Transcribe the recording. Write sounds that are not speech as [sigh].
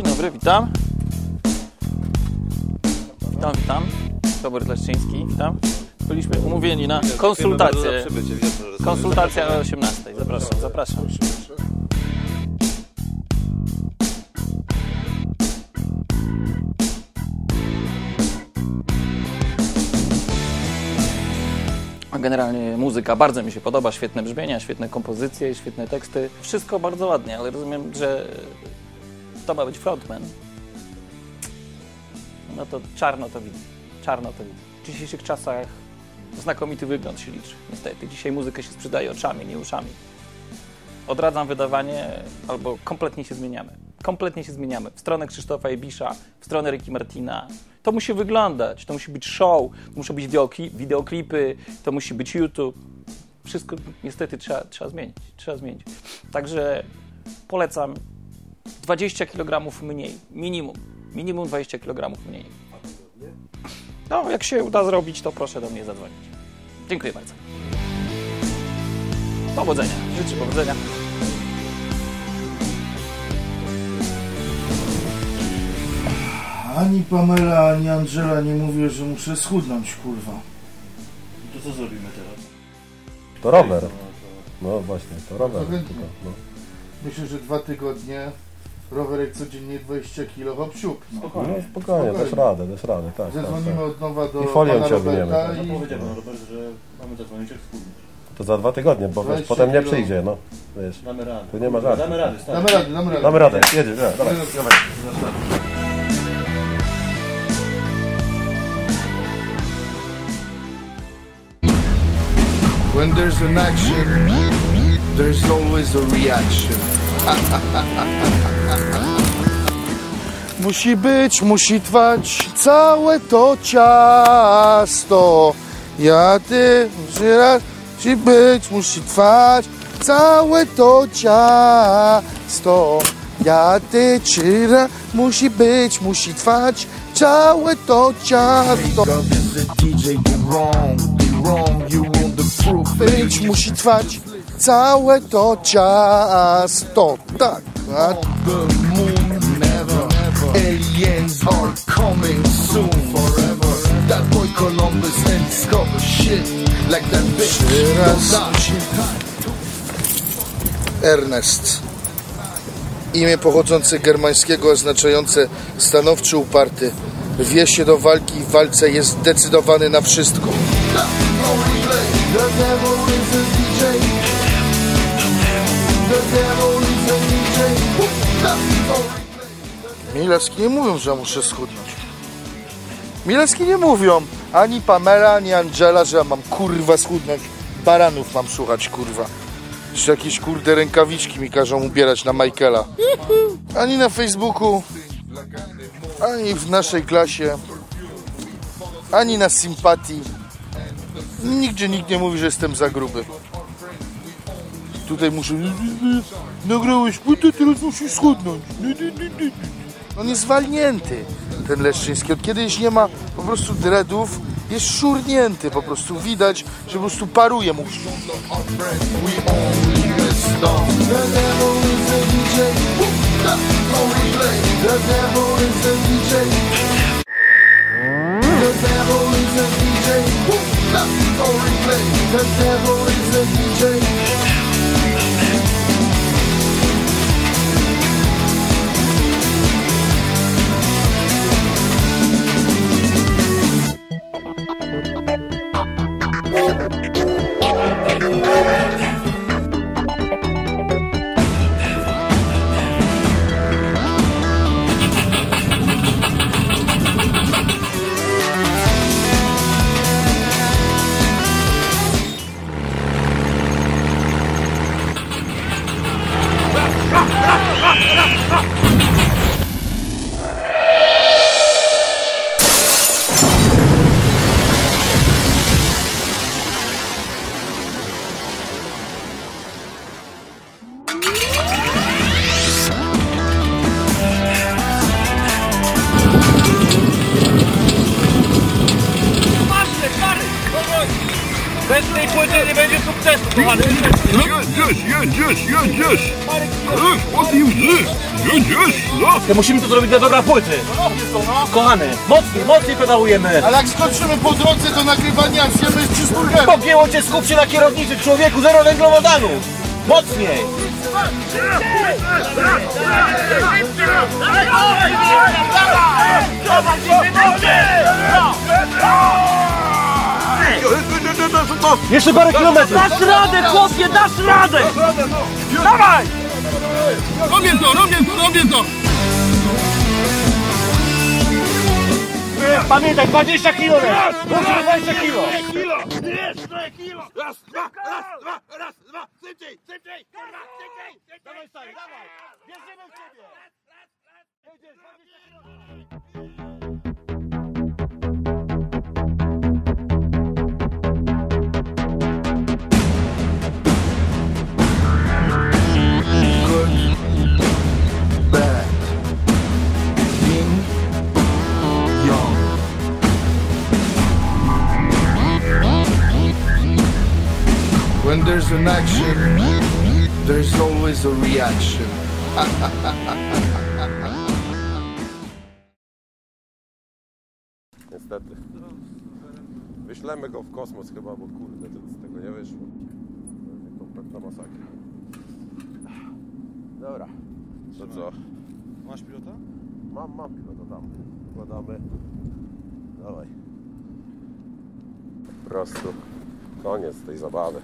Dzień dobry, witam. Witam, witam. Robert Leszczyński, witam. Byliśmy umówieni na konsultację. Konsultacja o 18. Zapraszam, zapraszam. A Generalnie muzyka bardzo mi się podoba, świetne brzmienia, świetne kompozycje, świetne teksty. Wszystko bardzo ładnie, ale rozumiem, że to ma być frontman. No to czarno to widzę. Czarno to widzę. W dzisiejszych czasach znakomity wygląd się liczy. Niestety, dzisiaj muzykę się sprzedaje oczami, nie uszami. Odradzam wydawanie, albo kompletnie się zmieniamy. Kompletnie się zmieniamy. W stronę Krzysztofa Ebisza, w stronę Ricky Martina. To musi wyglądać, to musi być show, to muszą być wideokli- wideoklipy, to musi być YouTube. Wszystko niestety trzeba, trzeba zmienić. Trzeba zmienić. Także polecam 20 kg mniej. Minimum. Minimum 20 kg mniej. No, jak się uda zrobić, to proszę do mnie zadzwonić. Dziękuję bardzo. Powodzenia. Życzę powodzenia. Ani Pamela, ani Angela nie mówią, że muszę schudnąć, kurwa. To co zrobimy teraz? To rower. No właśnie, to rower. Tylko, no. Myślę, że dwa tygodnie rowerek codziennie 20 kg hop siup. No. no Spokojnie. spokojnie, dasz radę, dasz radę, tak. tak, Zadzwonimy tak. od nowa do I folią pana Roberta tak. No i powiedziałem no, Robert, że mamy zadzwonić jak schudniesz. To za dwa tygodnie, bo wiesz, 20 potem nie kilo. przyjdzie, no. Wiesz. Damy radę. Tu nie ma żartu. Damy radę, stary. damy radę, damy radę. Damy radę, jedziesz, dawaj, dawaj. When there's an action, there's always a reaction. [laughs] musi być, musi trwać całe to ciasto. Ja ty, musi raz, musi być, musi trwać całe to ciasto. Ja ty, czy raz, musi być, musi trwać całe to ciasto. Być musi trwać całe to ciasto. Tak, tak. aliens are coming soon forever that boy columbus and discover shit like that bitch. Ernest. Imię pochodzące germańskiego oznaczające stanowczy uparty. Rwie się do walki i w walce jest zdecydowany na wszystko. Milewski nie mówią, że muszę schudnąć. Milewski nie mówią. Ani Pamela, ani Angela, że ja mam kurwa schudnąć. Baranów mam słuchać, kurwa. Jeszcze jakieś kurde rękawiczki mi każą ubierać na Michaela. Ani na Facebooku, ani w naszej klasie, ani na sympatii. Nigdzie nikt nie mówi, że jestem za gruby. Tutaj muszę... Nagrałeś płytę, teraz musisz schudnąć. On jest walnięty, ten Leszczyński. Od kiedyś nie ma po prostu dreadów, jest szurnięty po prostu. Widać, że po prostu paruje mu. The 快点快 Bez tej płyty nie będzie sukcesu, kochany. Yes, yes, yes, yes, yes, yes. Yes, what do you yes? To musimy to zrobić dla dobra płyty. Kochany, mocniej, mocniej pedałujemy. Ale jak skończymy po drodze do nagrywania, zjemy cheeseburger. Pogięło cię, skup się na kierownicy, człowieku, zero węglowodanów. Mocniej. Jeszcze parę kilometrów. Dasz radę, chłopie, dasz radę. Dawaj! Robię to, robię to, robię to. Pamiętaj, 20 kilo. Muszę 20 kilo. Dawaj, stary, dawaj. Bierzemy w ciebie. Jedziesz, 20 there's an action, there's always a reaction. Niestety. Wyślemy go w kosmos chyba, bo kurde, to z tego nie wyszło. Kompletna masakra. Dobra. To co? Masz pilota? Mam, mam pilota tam. Wkładamy. Dawaj. Po prostu koniec tej zabawy.